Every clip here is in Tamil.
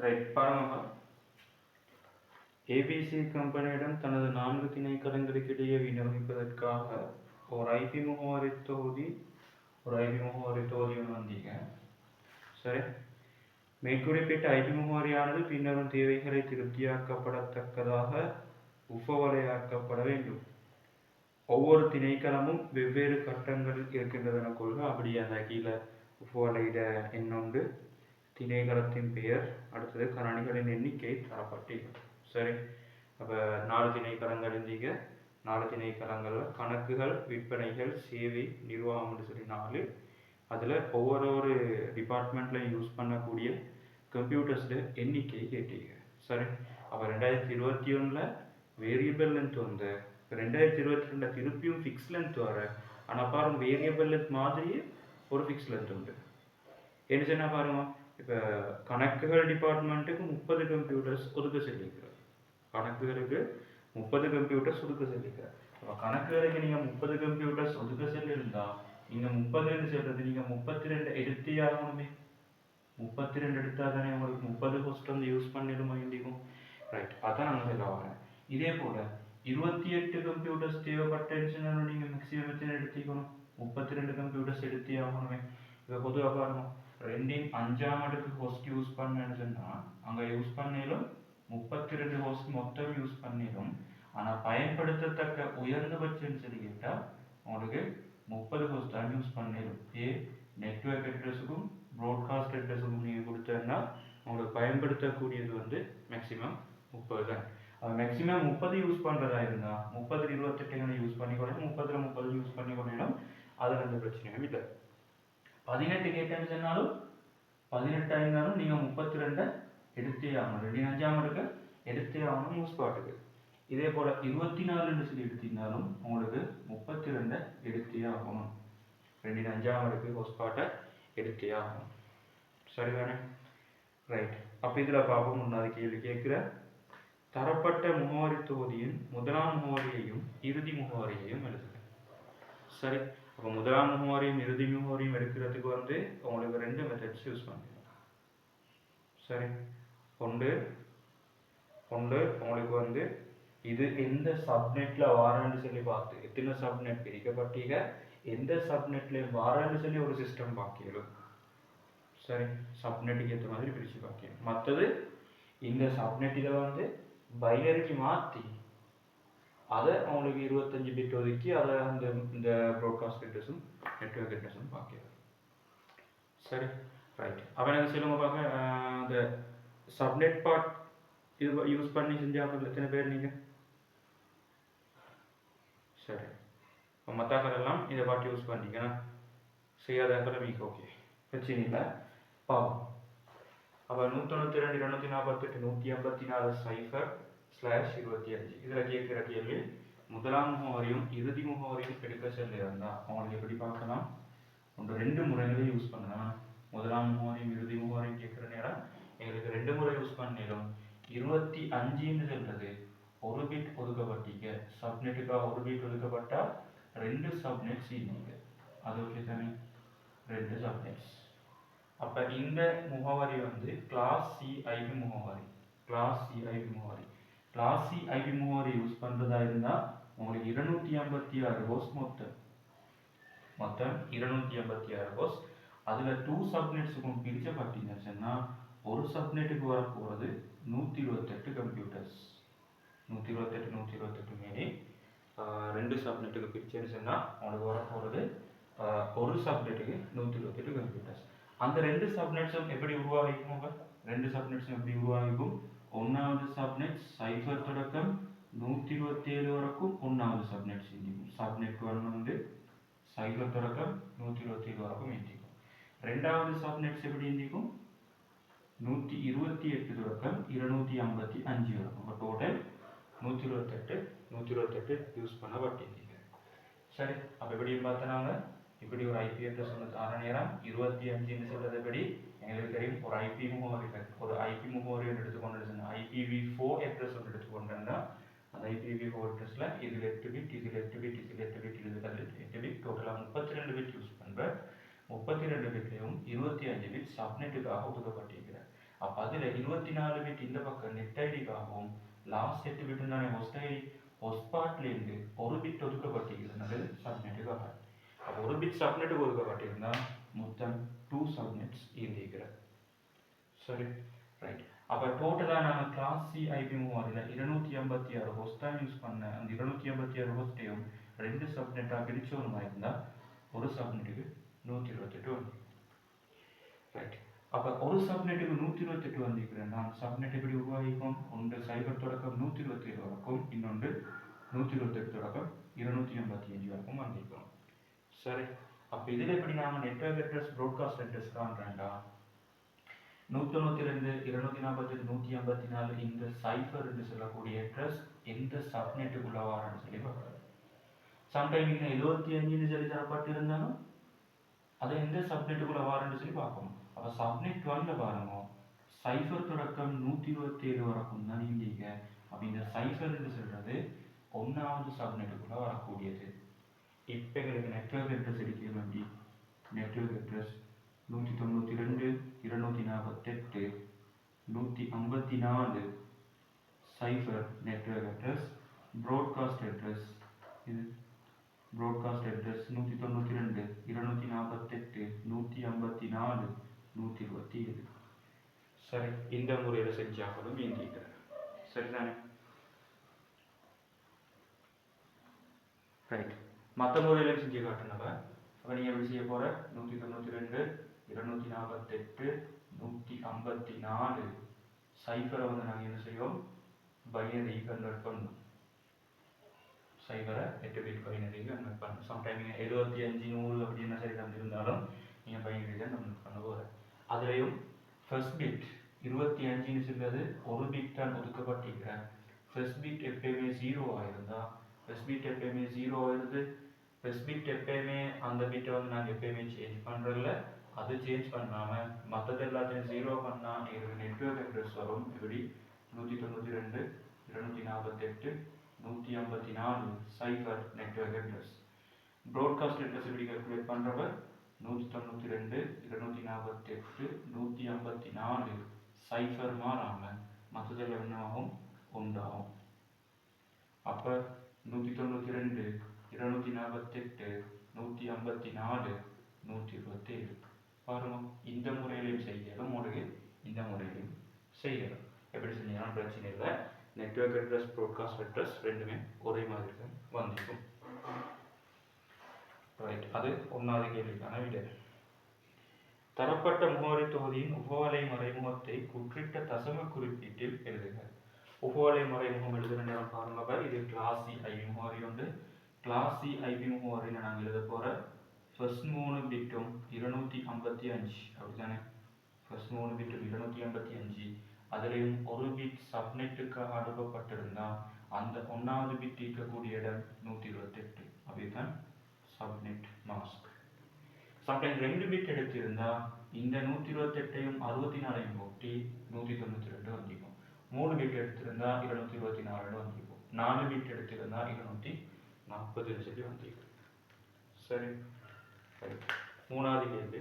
ரைட் பாருங்க ஏபிசி கம்பெனியிடம் தனது நான்கு திணைக்களங்களுக்கு இடையே விநியோகிப்பதற்காக ஒரு ஐபி முகவரி தொகுதி ஒரு ஐபி முகவரி தொகுதியும் வந்தீங்க சரி. மேற்குறிப்பிட்ட ஐபி முகவரியானது பின்வரும் தேவைகளை திருப்தியாக்கப்படத்தக்கதாக உபவலையாக்கப்பட வேண்டும். ஒவ்வொரு திணைக்களமும் வெவ்வேறு கட்டங்களில் இருக்கின்றதென கொள்க. அப்படி அந்த கீழே உபவலையிட எண்ணுண்டு. திணைக்களத்தின் பெயர் அடுத்தது கணனிகளின் எண்ணிக்கை தரப்பட்டிருக்கும். சரி அப்போ நாலு திணைக்களங்கள் இருந்தீங்க நாலு திணைக்களங்களில் கணக்குகள் விற்பனைகள் சேவை நிர்வாகம்னு சொல்லி நாலு. அதில் ஒவ்வொரு ஒரு டிபார்ட்மெண்ட்லையும் யூஸ் பண்ணக்கூடிய கம்ப்யூட்டர்ஸில் எண்ணிக்கை கேட்டீங்க சரி அப்போ ரெண்டாயிரத்தி இருபத்தி ஒன்றில் வேரியபிள் லென்த் வந்து. ரெண்டாயிரத்தி இருபத்தி ரெண்டில் திருப்பியும் ஃபிக்ஸ் லென்த் வர. ஆனால் பாருங்க வேரியபிள் லென்த் மாதிரியே ஒரு ஃபிக்ஸ் லென்த் உண்டு. என்ன சொன்னால் பாருங்கள் இப்போ கணக்குகள் டிபார்ட்மெண்ட்டுக்கு முப்பது கம்ப்யூட்டர்ஸ் ஒதுக்க சொல்லியிருக்கிறார். கணக்குகளுக்கு முப்பது கம்ப்யூட்டர்ஸ் ஒதுக்க சொல்லியிருக்கிறார். இப்போ கணக்குகளுக்கு நீங்கள் முப்பது கம்ப்யூட்டர்ஸ் ஒதுக்க சொல்லியிருந்தால் நீங்கள் முப்பது ரெண்டு சொல்கிறது நீங்கள் முப்பத்தி ரெண்டு எடுத்தே ஆகணுமே. முப்பத்தி ரெண்டு எடுத்தால் தானே உங்களுக்கு முப்பது ஹோஸ்ட் வந்து யூஸ் பண்ணிடுமா இண்டிக்கும் ரைட் அதான் நான் சொல்ல வரேன். இதே போல் இருபத்தி எட்டு கம்ப்யூட்டர்ஸ் தேவைப்பட்டுச்சுன்னா நீங்கள் மேக்ஸிமம் எத்தனை எடுத்துக்கணும்? முப்பத்தி ரெண்டு கம்ப்யூட்டர்ஸ் எடுத்தே ஆகணுமே. இப்போ பொதுவாக பாருங்கள் ரெண்டின் அஞ்சாம் அடுக்கு ஹோஸ்ட் யூஸ் பண்ணேன்னு சொன்னால் அங்கே யூஸ் பண்ணிலும் முப்பத்தி ரெண்டு ஹோஸ்ட் மொத்தம் யூஸ் பண்ணிடும் ஆனால் பயன்படுத்தத்தக்க உயர்ந்தபட்சம்னு சொல்லி கேட்டால் உங்களுக்கு முப்பது ஹோஸ்ட் தான் யூஸ் பண்ணிடும் ஏ நெட்ஒர்க் அட்ரஸுக்கும் ப்ராட்காஸ்ட் அட்ரஸுக்கும் நீங்கள் கொடுத்தேன்னா உங்களுக்கு பயன்படுத்தக்கூடியது வந்து மேக்ஸிமம் முப்பது தான். அது மேக்ஸிமம் முப்பது யூஸ் பண்ணுறதா இருந்தால் முப்பது இருபத்தெட்டு யூஸ் பண்ணி முப்பதில் முப்பது யூஸ் பண்ணி அதில் எந்த பிரச்சனையும் இல்லை. பதினெட்டு கேட்டேன்னு சொன்னாலும் பதினெட்டாயிருந்தாலும் நீங்கள் முப்பத்தி ரெண்டை எடுத்தே ஆகணும். ரெண்டு அஞ்சாம் எடுக்க எடுத்தே ஆகணும் நியூஸ் பாட்டுக்கு இதே போல் இருபத்தி நாலுன்னு சொல்லி எடுத்தீங்கனாலும் உங்களுக்கு முப்பத்தி ரெண்டை எடுத்தே ஆகணும். ரெண்டு அஞ்சாம் அடுக்கு ஹோஸ்பாட்டை எடுத்தே ஆகணும். சரிதானே? ரைட் அப்போ இதில் பார்ப்போம் முன்னாடி கேள்வி கேட்குற தரப்பட்ட முகவரி தொகுதியின் முதலாம் முகவரியையும் இறுதி முகவரியையும் எழுதுக. சரி. இப்போ முதலாம் முகவரியும் இறுதி முகவரியும் எடுக்கிறதுக்கு வந்து உங்களுக்கு ரெண்டு மெத்தட்ஸ் யூஸ் பண்ணுங்க சரி. ஒன்று ஒன்று உங்களுக்கு வந்து இது எந்த சப்நெட்ல வாரன்னு சொல்லி பார்த்து எத்தனை சப்நெட் பிரிக்கப்பட்டீங்க எந்த சப்நெட்ல வாரன்னு சொல்லி ஒரு சிஸ்டம் பார்க்கலாம் சரி. சப்நெட்டுக்கு ஏற்ற மாதிரி பிரித்து பார்க்கணும் மற்றது இந்த சப்நெட்டில் வந்து பைனரிக்கு மாற்றி அதை அவங்களுக்கு இருபத்தஞ்சு பிட் ஒதுக்கி அதை அந்த இந்த ப்ராட்காஸ்ட் அட்ரஸும் நெட்ஒர்க் அட்ரஸும் பார்க்கிறது சரி ரைட் அப்போ எனக்கு சொல்லுங்க பார்க்க அந்த சப்நெட் பார்ட் இது யூஸ் பண்ணி செஞ்சாங்க எத்தனை பேர் நீங்கள் சரி. இப்போ மற்றாக்களெல்லாம் இதை பார்த்து யூஸ் பண்ணீங்கன்னா செய்யாத மீக்கு ஓகே பிரச்சனை இல்லை. பாவம் அப்போ நூற்றொண்ணூற்றி ரெண்டு இரநூத்தி நாற்பத்தெட்டு நூற்றி ஐம்பத்தி நாலு சைஃபர் ஸ்லாஷ் இருபத்தி அஞ்சு. இதில் கேட்குற கேள்வி முதலாம் முகவரியும் இறுதி முகவரியும் எடுக்க சொல்லியிருந்தா அவங்களுக்கு எப்படி பார்க்கலாம்? ஒன்று ரெண்டு முறைகளையும் யூஸ் பண்ணலாம். முதலாம் முகவரியும் இறுதி முகவரியும் கேட்குற நேரம் எங்களுக்கு ரெண்டு முறை யூஸ் பண்ணிடும் இருபத்தி அஞ்சுன்னு சொல்றது ஒரு பிட் ஒதுக்கப்பட்டீங்க சப்நெட்டுக்காக ஒரு பிட் ஒதுக்கப்பட்டா ரெண்டு சப்நெட்ஸ் இல்லைங்க அது ஓகே தானே? ரெண்டு சப்நெட்ஸ் அப்போ இந்த முகவரி வந்து கிளாஸ் சிஐபி முகவரி. கிளாஸ் சிஐபி முகவரி. கிளாஸ் சி ஐபி முகவரி யூஸ் பண்ணுறதா இருந்தால் உங்களுக்கு இருநூற்றி ஐம்பத்தி ஆறு ஹோஸ் மொத்தம் மொத்தம் இருநூற்றி ஐம்பத்தி ஆறு ஹோஸ் அதில் டூ சப்நெட்ஸுக்கும் பிரிச்சப்பட்டீங்கன்னு சொன்னால் ஒரு சப்நெட்டுக்கு வர போகிறது நூற்றி இருபத்தெட்டு கம்ப்யூட்டர்ஸ் நூற்றி இருபத்தெட்டு நூற்றி இருபத்தெட்டு மேலே ரெண்டு சப்நெட்டுக்கு பிரிச்சேன்னு சொன்னால் உங்களுக்கு வர போகிறது ஒரு சப்நெட்டுக்கு நூற்றி இருபத்தெட்டு கம்ப்யூட்டர்ஸ் அந்த ரெண்டு சப்நெட்ஸும் எப்படி உருவாகிக்கும் ரெண்டு சப்நெட்ஸும் எப்படி உருவாகிக்கும்? ஒன்றாவது சப்நெட் சைஃபர் தொடக்கம் நூற்றி இருபத்தி ஏழு வரைக்கும் ஒன்றாவது சப்நெட் சிந்திக்கும் சப்நெட் ஒன் வந்து சைஃபர் தொடக்கம் நூற்றி இருபத்தி ஏழு வரைக்கும் இந்திக்கும் ரெண்டாவது சப்நெட்ஸ் எப்படி இந்திக்கும் நூற்றி இருபத்தி எட்டு தொடக்கம் இருநூத்தி ஐம்பத்தி அஞ்சு வரைக்கும் இப்போ டோட்டல் நூற்றி இருபத்தெட்டு நூற்றி இருபத்தெட்டு யூஸ் பண்ண பட்டிருந்தீங்க சரி அப்போ எப்படி பார்த்தனாங்க இப்படி ஒரு ஐபி அட்ரஸ் வந்து தர நேரம் இருபத்தி அஞ்சுன்னு சொல்றது படி எங்களுக்கு தெரியும் ஒரு ஐபி முகவரி ஒரு ஐபி முகவரி ஒன்று எடுத்துக்கொண்டு ஐபிவி ஃபோர் அட்ரஸ் ஒன்று எடுத்துக்கொண்டா அந்த ஐபிவி ஃபோர் அட்ரஸில் இதில் எட்டு பிட் இதில் எட்டு பிட் இதில் எட்டு பிட் இதில் எட்டு பிட் டோட்டலாக முப்பத்தி ரெண்டு பிட் யூஸ் பண்ணுறேன் முப்பத்தி ரெண்டு பிட்லையும் இருபத்தி அஞ்சு பிட் சப்நெட்டுக்காக ஒதுக்கப்பட்டிருக்கிறார். அப்போ அதில் இருபத்தி நாலு பிட் இந்த பக்கம் நெட் ஐடிக்காகவும் லாஸ்ட் எட்டு பிட் தானே ஹொஸ்ட் ஐடி ஹொஸ்பாட்லேருந்து ஒரு பிட் ஒதுக்கப்பட்டிருக்கிறது. சப்நெட்டுக்காக அப்போ ஒரு பிட் சப்நெட்டுக்கு ஒதுக்கப்பட்டிருந்தா மொத்தம் டூ சப்னெட்ஸ் இருந்திருக்கிறது சரி ரைட் அப்போ டோட்டலாக நாங்கள் கிளாஸ் சி ஐபி மூவாரில் இருநூத்தி ஐம்பத்தி ஆறு ஹோஸ் தான் யூஸ் பண்ண அந்த இருநூத்தி ஐம்பத்தி ஆறு ஹோஸ்டையும் ரெண்டு சப்நெட்டாக பிரித்து ஒரு மாதிரி இருந்தால் ஒரு சப்நெட்டுக்கு நூற்றி இருபத்தெட்டு வந்து ரைட் அப்போ ஒரு சப்நெட்டுக்கு நூற்றி இருபத்தெட்டு வந்திருக்கிறேன் நான் சப்நெட் எப்படி உருவாகிக்கும்? ஒன்று சைபர் தொடக்கம் நூற்றி இருபத்தி ஏழு வரைக்கும் இன்னொன்று நூற்றி இருபத்தெட்டு தொடக்கம் இருநூற்றி எண்பத்தி அஞ்சு வரைக்கும் வந்திருக்கிறோம் சரி அப்போ இதில் எப்படி நாங்கள் நெட்ஒர்க் அட்ரஸ் ப்ராட்காஸ்ட் அட்ரஸ் காண்றேன்டா நூற்றி தொண்ணூற்றி ரெண்டு இருநூத்தி நாற்பத்தி நூற்றி ஐம்பத்தி நாலு இந்த சைஃபர் என்று சொல்லக்கூடிய அட்ரஸ் எந்த சப்நெட்டுக்குள்ள வாரன்னு சொல்லி பார்க்குறது சம்டைம் இங்கே எழுபத்தி அஞ்சுன்னு சொல்லி தரப்பட்டிருந்தாலும் அதை எந்த சப்நெட்டுக்குள்ள வாரன்னு சொல்லி பார்க்கணும். அப்போ சப்நெட் ஒன்ல பாருங்க. சைஃபர் தொடக்கம் நூற்றி இருபத்தி ஏழு வரைக்கும் தான் நீங்க அப்போ இந்த சைஃபர் என்று சொல்றது ஒன்றாவது சப்நெட்டுக்குள்ள வரக்கூடியது. இப்போ எங்களுக்கு நெட்வொர்க் அட்ரஸ் எடுக்க வேண்டி நெட்வொர்க் அட்ரஸ் நூற்றி தொண்ணூற்றி ரெண்டு இருநூத்தி நாற்பத்தெட்டு நூற்றி ஐம்பத்தி நாலு cipher network address broadcast address இது. ப்ராட்காஸ்ட் அட்ரஸ் நூற்றி தொண்ணூற்றி ரெண்டு இருநூத்தி நாற்பத்தெட்டு நூற்றி ஐம்பத்தி நாலு நூற்றி இருபத்தி ஏழு சரி இந்த முறையில் செஞ்சாலும் இயங்கிக்கிறேன் சரிதானே? ரைட் மற்ற முறையிலும் செஞ்சு காட்டுனவ. அப்போ நீங்கள் எப்படி செய்ய போகிற நூற்றி தொண்ணூற்றி ரெண்டு இருநூத்தி நாற்பத்தெட்டு நூற்றி ஐம்பத்தி நாலு. சைஃபரை வந்து நாங்கள் என்ன செய்வோம்? பைனரி கன்வெர்ட் பண்ணணும் சைபரை எட்டு பிட் பைனரி கன்வெர்ட் பண்ணணும் சம்டைம் நீங்கள் எழுபத்தி அஞ்சு நூறு அப்படின்னு சரி தந்திருந்தாலும் நீங்கள் பைனரி தான் கன்வெர்ட் பண்ண போகிற அதுலேயும் ஃபர்ஸ்ட் பிட் இருபத்தி அஞ்சுன்னு சொல்றது ஒரு பிட் தான் ஒதுக்கப்பட்டிருக்கிறேன் ஃபர்ஸ்ட் பிட் எப்பயுமே ஜீரோ ஆயிருந்தா ஃபர்ஸ்ட் பிட் எப்பயுமே ஜீரோ ஆயிருது ஃபர்ஸ்ட் பிட் எப்பயுமே அந்த பிட்டை வந்து நாங்கள் எப்பயுமே சேஞ்ச் பண்ணுறதில்ல அது சேஞ்ச் பண்ணாமல் மற்றது எல்லாத்தையும் ஜீரோ பண்ணால் எங்களுக்கு நெட்வொர்க் அட்ரஸ் வரும். எப்படி? நூற்றி தொண்ணூற்றி ரெண்டு இருநூற்றி நாற்பத்தெட்டு நூற்றி ஐம்பத்தி நாலு cipher network address broadcast address எப்படி கல்குலேட் பண்ணுறவர் நூற்றி தொண்ணூற்றி ரெண்டு இருநூற்றி நாற்பத்தெட்டு நூற்றி ஐம்பத்தி நாலு சைஃபர் மாறாமல் மற்றதில் என்னாகும் உண்டாகும் அப்போ நூற்றி தொண்ணூற்றி ரெண்டு இருநூத்தி நாற்பத்தெட்டு நூற்றி ஐம்பத்தி நாலு நூற்றி இருபத்தேழு பாருங்க இந்த முறையிலையும் செய்யலாம் முறையை இந்த முறையிலையும் செய்யலாம். எப்படி செஞ்சாலும் பிரச்சனை இல்லை. நெட்வொர்க் அட்ரஸ் ப்ராட்காஸ்ட் அட்ரஸ் ரெண்டுமே ஒரே மாதிரி தான் வந்திருக்கும். ரைட் அது ஒன்றாவது கேள்விக்கான விட. தரப்பட்ட முகவரி தொகுதியின் உபவலை மறைமுகத்தை குற்றிட்ட தசம குறிப்பீட்டில் எழுதுக. உபவலை மறைமுகம் எழுதுகிற நேரம் பாருங்க இது கிளாசி ஐ முகவரி உண்டு. கிளாஸ் சி ஐபி முகவரியில் நாங்கள் எழுத போகிற ஃபர்ஸ்ட் மூணு பிட்டும் இருநூற்றி ஐம்பத்தி அஞ்சு. அப்படிதானே ஃபர்ஸ்ட் மூணு பிட்டும் இருநூற்றி ஐம்பத்தி அஞ்சு. அதுலேயும் ஒரு பிட் சப்நெட்டுக்காக அனுப்பப்பட்டிருந்தால் அந்த ஒன்றாவது பிட் இருக்கக்கூடிய இடம் நூற்றி இருபத்தெட்டு அப்படிதான் சப்நெட் மாஸ்க் சப்ளை ரெண்டு பிட் எடுத்திருந்தால் இந்த நூற்றி இருபத்தெட்டையும் அறுபத்தி நாலையும் ஒட்டி நூற்றி தொண்ணூற்றி ரெண்டு வந்திருக்கும். மூணு பிட் எடுத்திருந்தால் இருநூற்றி இருபத்தி நாலு வந்திருக்கும். நாலு பிட் எடுத்திருந்தால் இருநூற்றி நாற்பது சொல்லி வந்திருக்கும் சரி. மூணாவது கேள்வி.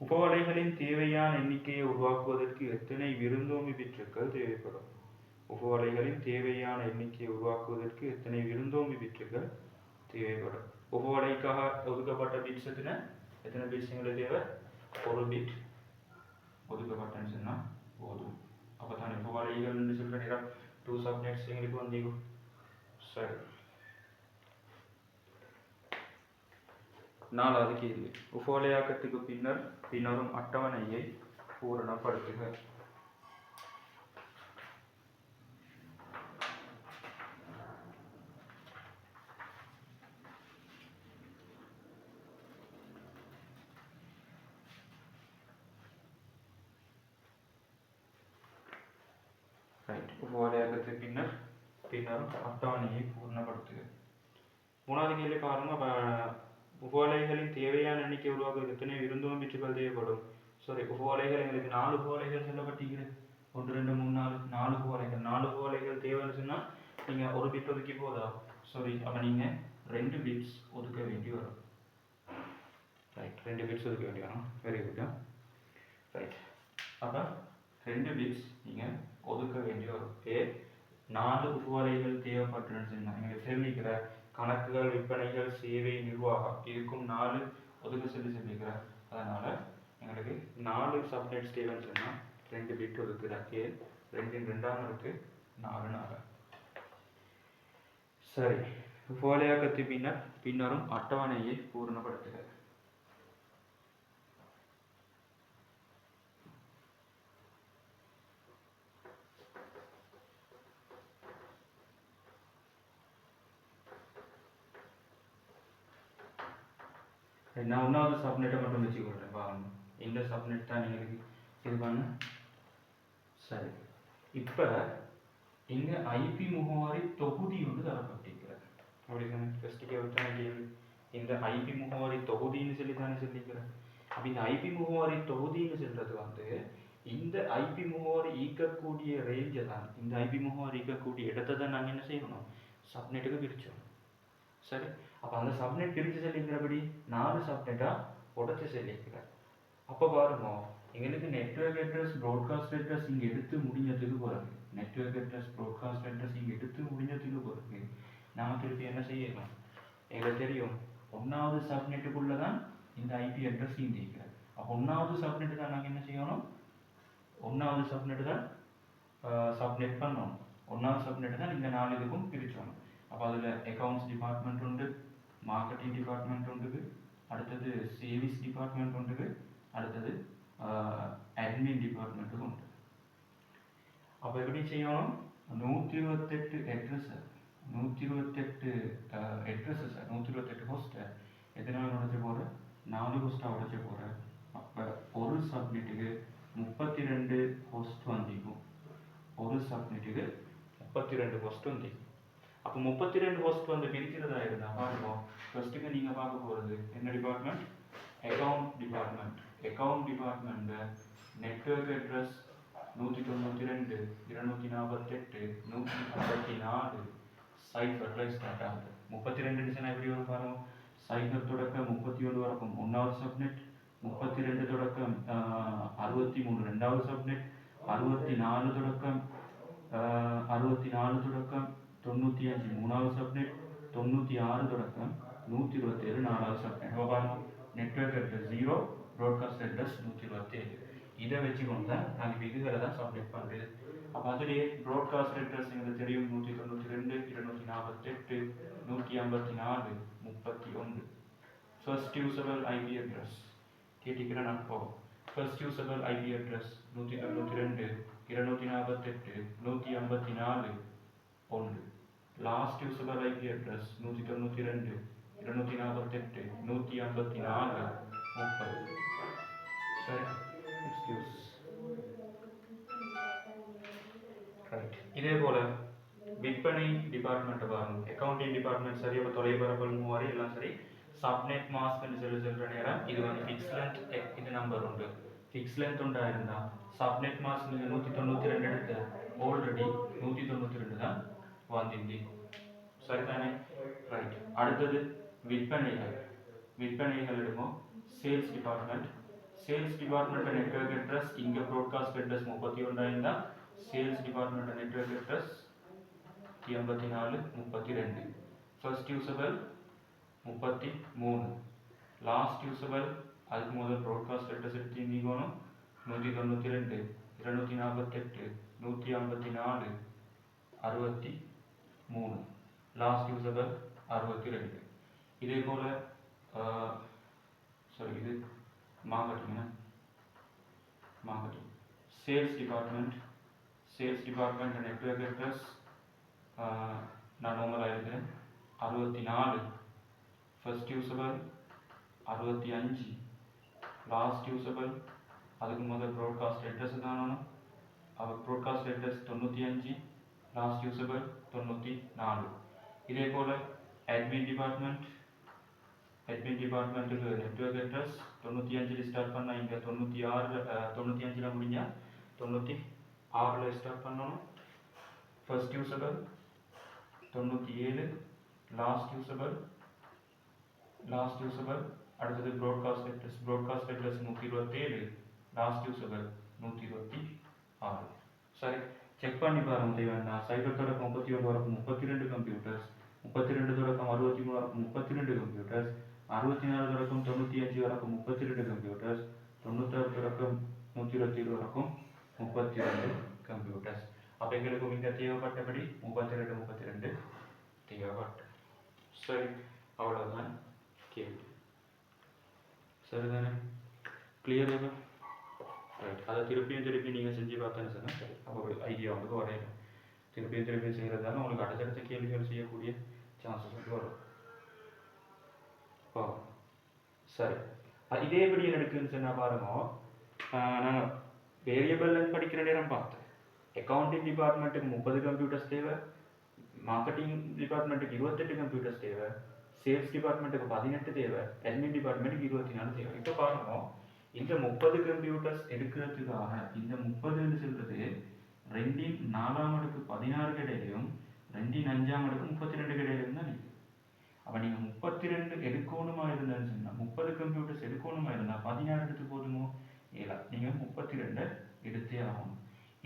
உபவலைகளின் தேவையான எண்ணிக்கையை உருவாக்குவதற்கு எத்தனை விருந்தோம்பி பிட்டுகள் தேவைப்படும்? உபவலைகளின் தேவையான எண்ணிக்கையை உருவாக்குவதற்கு எத்தனை விருந்தோம்பி பிட்டுகள் தேவைப்படும்? உபவலைக்காக ஒதுக்கப்பட்ட பீட்ஸ் எத்தனை? எத்தனை பீட்ஸ் எங்களுக்கு தேவை? ஒரு பீட் ஒதுக்கப்பட்டன்னு சொன்னால் போதும். அப்போ தான் உபவலைகள்னு சொல்கிற நேரம். டூ சப்ஜெக்ட்ஸ் எங்களுக்கு வந்தீங்க சரி. நாலாவது கேள்வி உபோலையாக்கத்துக்கு பின்னர் பின்னரும் அட்டவணையை பூரணப்படுத்துக. ரைட் பின்னர் பின்னரும் அட்டவணையை பூரணப்படுத்துக. மூணாவது கேள்வி பாருங்க உபோலைகளின் தேவையான எண்ணிக்கை உருவாக்குவதற்கு எத்தனை விருந்தோம் பிச்சுகள் தேவைப்படும். சாரி உபோலைகள் எங்களுக்கு நாலு உபோலைகள் சொல்லப்பட்டிருக்கிறது ஒன்று ரெண்டு மூணு நாலு நாலு உபோலைகள். நாலு உபோலைகள் தேவைன்னு சொன்னால் நீங்கள் ஒரு பிட் ஒதுக்கி போதா? சாரி அப்போ நீங்கள் ரெண்டு பிட்ஸ் ஒதுக்க வேண்டி வரும். ரைட் ரெண்டு பிட்ஸ் ஒதுக்க வேண்டி வரும். வெரி குட் ரைட் அப்போ ரெண்டு பிட்ஸ் நீங்கள் ஒதுக்க வேண்டிய வரும். ஏ நாலு உபோலைகள் தேவைப்பட்டுன்னு சொன்னால் எங்களுக்கு தெரிவிக்கிற கணக்குகள் விற்பனைகள் சேவை நிர்வாகம் இதுக்கும் நாலு ஒதுக்க சொல்லி சொல்லியிருக்கிறார். அதனால் எங்களுக்கு நாலு சப்நெட்ஸ் ஸ்டேவன் சொன்னால் ரெண்டு பிட் ஒதுக்கு ஏ ரெண்டின் ரெண்டாம் இருக்கு நாலு நாலு சரி போலியாக்கத்து பின்னர் பின்னரும் அட்டவணையை பூரணப்படுத்துக. நான் ஒன்றாவது சப்நெட்டை மட்டும் வச்சுக்கொள்கிறேன் பாருங்கள் இந்த சப்நெட் தான் எங்களுக்கு இது பண்ண. சரி. இப்போ இங்கே ஐபி முகவரி தொகுதி வந்து தரப்பட்டிருக்கிறது. அப்படிதானே ஃபஸ்ட்டு கேள்வி கேள்வி இந்த ஐபி முகவரி தொகுதின்னு சொல்லி தானே சொல்லிக்கிறேன். அப்போ இந்த ஐபி முகவரி தொகுதின்னு சொல்கிறது வந்து இந்த ஐபி முகவரி ஈக்கக்கூடிய ரேஞ்சை தான் இந்த ஐபி முகவரி ஈக்கக்கூடிய இடத்தை தான் நாங்கள் என்ன செய்யணும்? சப்நெட்டுக்கு பிரிச்சோம் சரி? அப்போ அந்த சப்நெட் பிரித்து சொல்லிக்கிறபடி நாலு சப்நெட்டாக உடச்சி சொல்லிக்கிறேன் அப்போ பாருங்க எங்களுக்கு நெட்வொர்க் அட்ரஸ் ப்ராட்காஸ்ட் அட்ரஸ் இங்கே எடுத்து முடிஞ்சதுக்கு பிறகு நெட்வொர்க் அட்ரஸ் ப்ராட்காஸ்ட் அட்ரஸ் இங்கே எடுத்து முடிஞ்சதுக்கு பிறகு நாம் திருப்பி என்ன செய்யணும் எங்களுக்கு தெரியும் ஒன்றாவது சப்நெட்டுக்குள்ளே தான் இந்த ஐபி அட்ரஸ் இந்திக்கிறது அப்போ ஒன்றாவது சப்நெட்டு தான் நாங்கள் என்ன செய்யணும்? ஒன்றாவது சப்நெட்டு தான் சப்நெட் பண்ணணும். ஒன்றாவது சப்நெட்டு தான் இந்த நாலு இதுக்கும் பிரிச்சோணும் அப்போ அதில் அக்கௌண்ட்ஸ் டிபார்ட்மெண்ட் உண்டு மார்க்கெட்டிங் டிபார்ட்மெண்ட் உண்டு அடுத்தது சேவிஸ் டிபார்ட்மெண்ட் உண்டு அடுத்தது அட்மின் டிபார்ட்மெண்ட்டும் உண்டு. அப்போ எப்படி செய்யணும்? நூற்றி இருபத்தெட்டு அட்ரஸை நூற்றி இருபத்தெட்டு அட்ரஸ் சார் நூற்றி இருபத்தெட்டு ஹோஸ்ட்டை எதனால் உடைச்ச போகிற நாலு ஹோஸ்ட்டாக உடைச்ச போகிறேன் அப்போ ஒரு சப்மிட்டுக்கு முப்பத்தி ரெண்டு ஹோஸ்ட் வந்திக்கும் ஒரு சப்மிட்டுக்கு முப்பத்தி ரெண்டு ஹோஸ்ட் வந்திக்கும் அப்போ முப்பத்தி ரெண்டு ஹோஸ்ட் வந்து பிரிக்கிறதா இருந்தால் பாருங்க. ஃபர்ஸ்ட்டுக்கு நீங்கள் பார்க்க போகிறது என்ன டிபார்ட்மெண்ட் அக்கௌண்ட் டிபார்ட்மெண்ட் அக்கௌண்ட் டிபார்ட்மெண்ட்டில் நெட்ஒர்க் அட்ரஸ் நூற்றி தொண்ணூற்றி ரெண்டு இருநூற்றி நாற்பத்தெட்டு நூற்றி ஐம்பத்தி நாலு சைஃபரில் ஸ்டார்ட் ஆகுது. முப்பத்தி ரெண்டு டிசைன் எப்படி வரும் பாருங்க? சைஃபர் தொடக்கம் முப்பத்தி ஒன்று வரைக்கும். ஒன்றாவது சப்நெட் முப்பத்தி ரெண்டு தொடக்கம் அறுபத்தி மூணு ரெண்டாவது சப்நெட் அறுபத்தி நாலு தொடக்கம் அறுபத்தி நாலு தொடக்கம் தொண்ணூற்றி அஞ்சு மூணாவது சப்நெட் தொண்ணூற்றி ஆறு தொடக்கம் நூற்றி இருபத்தேழு நாலாவது சப்நெட் அப்போ network network address zero broadcast address நூற்றி இருபத்தேழு. இதை வச்சுக்கொண்டு தான் நாங்கள் இதுகளை தான் சப்மிட் பண்ணுறது அப்போ அதுலேயே ப்ராட்காஸ்ட் அட்ரஸ் எங்களுக்கு தெரியும் நூற்றி தொண்ணூற்றி ரெண்டு இருநூற்றி நாற்பத்தெட்டு நூற்றி ஐம்பத்தி நாலு முப்பத்தி ஒன்று. ஃபர்ஸ்ட் யூசபிள் ஐபி அட்ரஸ் கேட்டிக்கிறேன் நான் போகும். ஃபர்ஸ்ட் யூசபிள் ஐபி அட்ரஸ் நூற்றி தொண்ணூற்றி ரெண்டு இருநூற்றி நாற்பத்தெட்டு நூற்றி ஐம்பத்தி நாலு ஒன்று. லாஸ்ட் யூசபர் ஐபி அட்ரஸ் நூற்றி தொண்ணூற்றி ரெண்டு இருநூற்றி நாற்பத்தெட்டு நூற்றி ஐம்பத்தி நாலு முப்பது சரி எக்ஸ்கியூஸ் ரைட் இதே போல் விற்பனை டிபார்ட்மெண்ட்டை பாருங்கள் அக்கௌண்டிங் டிபார்ட்மெண்ட் சரி அப்போ தொலைபரப்பல் மூவாரி எல்லாம் சரி. சப்நெட் மாஸ்க்னு சொல்லி சொல்கிற நேரம் இது வந்து ஃபிக்ஸ் லென்த் eh, இது நம்பர் உண்டு. ஃபிக்ஸ் லென்த் உண்டா இருந்தால் சப்நெட் மாஸ்க் நீங்கள் நூற்றி தொண்ணூற்றி ரெண்டு எடுத்து ஆல்ரெடி நூற்றி தொண்ணூற்றி ரெண்டு தான். வந்திந்தி சரிதானே ரைட் அடுத்தது விற்பனைகள். விற்பனைகள் எடுக்கும் sales department sales department network address இங்கே ப்ராட்காஸ்ட் அட்ரஸ் முப்பத்தி ஒன்றாயிருந்தா சேல்ஸ் டிபார்ட்மெண்ட் நெட்வொர்க் அட்ரஸ் எண்பத்தி நாலு முப்பத்தி ரெண்டு. ஃபர்ஸ்ட் யூசபிள் முப்பத்தி மூணு. லாஸ்ட் யூசபிள் அதுக்கு முதல் ப்ராட்காஸ்ட் அட்ரஸ் எடுத்து நீங்கணும். நூற்றி தொண்ணூற்றி ரெண்டு இரநூத்தி நாற்பத்தெட்டு நூற்றி ஐம்பத்தி நாலு அறுபத்தி மூணு. லாஸ்ட் யூசபிள் அறுபத்தி ரெண்டு. இதே போல் சாரி இது marketing marketing sales department sales department network address நான் நோம்பலாக இருக்கிறேன் அறுபத்தி நாலு. ஃபர்ஸ்ட் யூசபிள் அறுபத்தி அஞ்சு. லாஸ்ட் யூசபிள் அதுக்கு முதல் ப்ராட்காஸ்ட் அட்ரஸ் தானணும் அவர் ப்ராட்காஸ்ட் அட்ரஸ் தொண்ணூற்றி அஞ்சு. லாஸ்ட் யூசபிள் தொண்ணூற்றி நாலு இதே போல் அட்மின் டிபார்ட்மெண்ட் அட்மின் டிபார்ட்மெண்ட்டுக்கு நெட்வொர்க் அட்ரஸ் தொண்ணூற்றி அஞ்சில் ஸ்டார்ட் பண்ணால் இங்கே தொண்ணூற்றி ஆறு தொண்ணூற்றி அஞ்சில் முடிஞ்சால் தொண்ணூற்றி ஆறில் ஸ்டார்ட் பண்ணணும் ஃபர்ஸ்ட் யூசபிள் தொண்ணூற்றி ஏழு லாஸ்ட் யூசபிள் லாஸ்ட் யூசபிள் அடுத்தது ப்ராட்காஸ்ட் அட்ரஸ் ப்ராட்காஸ்ட் அட்ரஸ் நூற்றி இருபத்தேழு லாஸ்ட் யூசபிள் நூற்றி இருபத்தி ஆறு சரி செக் பண்ணி பாருங்க தேவைன்னா சைபர் தொடக்கம் முப்பத்தி ஒன்று வரைக்கும் முப்பத்தி ரெண்டு கம்ப்யூட்டர்ஸ் முப்பத்தி ரெண்டு தொடக்கம் அறுபத்தி மூணு வரைக்கும் முப்பத்தி ரெண்டு கம்ப்யூட்டர்ஸ் அறுபத்தி நாலு தொடக்கம் தொண்ணூற்றி அஞ்சு வரைக்கும் முப்பத்தி ரெண்டு கம்ப்யூட்டர்ஸ் தொண்ணூத்தாறு தொடக்கம் நூற்றி இருபத்தி ஏழு வரைக்கும் முப்பத்தி ரெண்டு கம்ப்யூட்டர்ஸ் அப்போ எங்களுக்கு இங்கே தேவைப்பட்டபடி முப்பத்தி ரெண்டு முப்பத்தி ரெண்டு தேவைப்பட்ட. சரி அவ்வளோதான் கேள்வி சரிதானே? கிளியர் ரைட் அதை திருப்பியும் திருப்பி நீங்கள் செஞ்சு பார்த்தேன்னு சொன்னால் சரி அப்போ ஒரு ஐடியா வந்து வரையணும் திருப்பியும் திருப்பியும் செய்கிறதால உங்களுக்கு அடுத்தடுத்த கேள்விகள் செய்யக்கூடிய சான்சஸ் வந்து வரும். ஓ சரி. அஹ் இதே எப்படி இருக்குன்னு சொன்னால் பாருங்க. நான் வேரியபிள் படிக்கிற நேரம் பார்த்தேன். அக்கௌண்டிங் டிபார்ட்மெண்ட்டுக்கு முப்பது கம்ப்யூட்டர்ஸ் தேவை. மார்க்கெட்டிங் டிபார்ட்மெண்ட்டுக்கு இருபத்தெட்டு கம்ப்யூட்டர்ஸ் தேவை. சேல்ஸ் டிபார்ட்மெண்ட்டுக்கு பதினெட்டு தேவை. அட்மின் டிபார்ட்மெண்ட்டுக்கு இருபத்தி நாலு தேவை. இப்போ பாருங்க. இந்த முப்பது கம்ப்யூட்டர்ஸ் எடுக்கிறதுக்காக இந்த முப்பதுன்னு சொல்றது ரெண்டின் நாலாம் அடுக்கு பதினாறு கிடையிலும் ரெண்டின் அஞ்சாம் அடுக்கு முப்பத்தி ரெண்டு கிடையிலும் தான்? இருக்குது அப்போ நீங்கள் முப்பத்தி ரெண்டு எடுக்கணுமா இருந்தேன்னு சொன்னால் முப்பது கம்ப்யூட்டர்ஸ் எடுக்கணுமா இருந்தால் பதினாறு எடுத்து போதுமோ? இல்லை நீங்கள் முப்பத்தி ரெண்டை எடுத்தே ஆகணும்.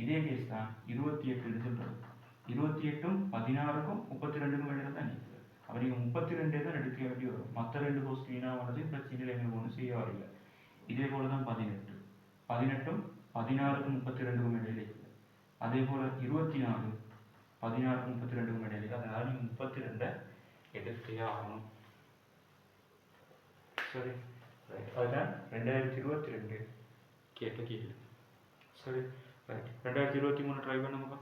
இதே கேஸ் தான் இருபத்தி எட்டுன்னு சொல்கிறது இருபத்தி எட்டும் பதினாறுக்கும் முப்பத்தி ரெண்டுக்கும் இடையில தான் நிற்குது அப்போ நீங்கள் முப்பத்தி ரெண்டே தான் எடுக்க வேண்டி வரும். மற்ற ரெண்டு போஸ்ட் வீணானது பிரச்சனையில் எங்களுக்கு ஒன்றும் செய்ய வரல இதே போல தான் பதினெட்டு. பதினெட்டும் பதினாறுக்கும் முப்பத்தி ரெண்டுக்கும் இடையில. இருக்குது அதே போல் இருபத்தி நாலு பதினாறுக்கும் முப்பத்தி ரெண்டுக்கும் இடையில. அதனால் நீங்கள் முப்பத்தி ரெண்டை எதிர்த்தே ஆகணும். சரி ரைட் அதுதான் ரெண்டாயிரத்தி இருபத்தி ரெண்டு கேட்ட கேள்வி. சரி ரைட் ரெண்டாயிரத்தி இருபத்தி மூணு ட்ரை பண்ணுங்கப்பா